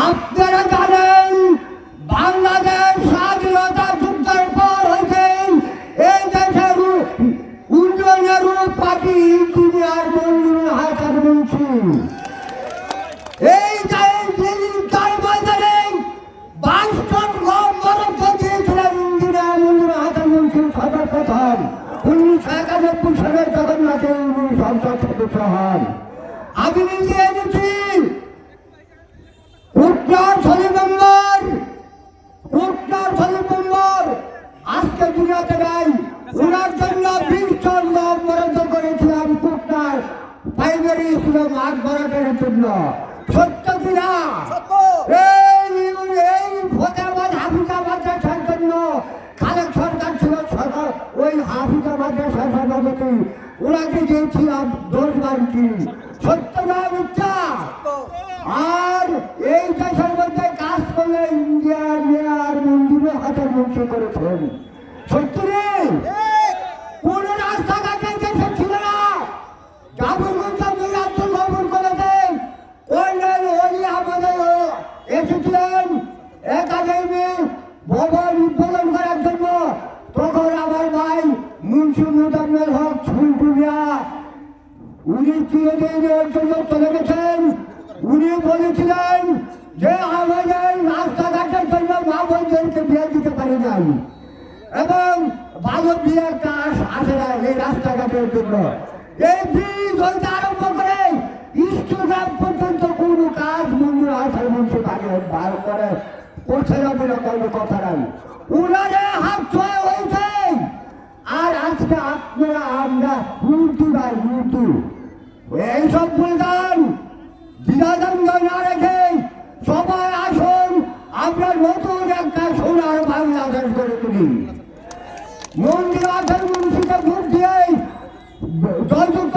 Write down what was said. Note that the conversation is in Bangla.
আপনারা জানেন, বাংলাদেশ স্বাধীনতা যুদ্ধের পর হইতে এই দেশের উন্নয়নের পার্টি ইঞ্জিনিয়ার মন্দির হাসান মুন্সি। এই উনিশশো একানব্বই সালের জগন্নাথে উনি সংসদ সদস্য হন। আমি নিজে এনেছি প্রাইমারি স্কুলে মাঠ বরাদ্দের জন্য। সত্য কিনা এই এই ফতেহাবাদ হাফিজা মাদ্রাসার জন্য। খালেক সরকার ছিল সরকার ওই হাফিজা মাদ্রাসার সভাপতি। ওনাকে দিয়েছিলাম দশ বারটি সত্য না মিথ্যা? আর এই দেশের মধ্যে কাজ করলে ইন্ডিয়ার মেয়ার মন্দিরে হাতে মুখে করেছেন সত্য এসেছিলেন একাডেমি ভবন উদ্বোধন করার জন্য। তখন আমার ভাই মুন্সি মুজাম্মেল হক ছুলটুমিয়া উনি চিরদিনের জন্য চলে গেছেন। উনি বলেছিলেন যে আমাদের রাস্তাঘাটের জন্য মা বোনদেরকে বিয়ে দিতে পারি নাই। এবং ভালো বিয়ে একটা আসে না এই রাস্তাঘাটের জন্য। এই হইতে আরম্ভ করে ইস্টগ্রাম পর্যন্ত কোনো কাজ মন্দির বাড়ি বার করে করছে না কোনো কথা নাই। উনারে হাত ছয় হয়েছে। আর আজকে আপনারা আমরা মূর্তি ভাই মূর্তি এইসব বলগান বিরাজন্দ না রেখে সবাই আসুন, আমরা নতুন একটা সোনার বাংলাদেশ করে তুলি। মন্দির আসেন মুন্সিকে ভোট দিয়ে জয়যুক্ত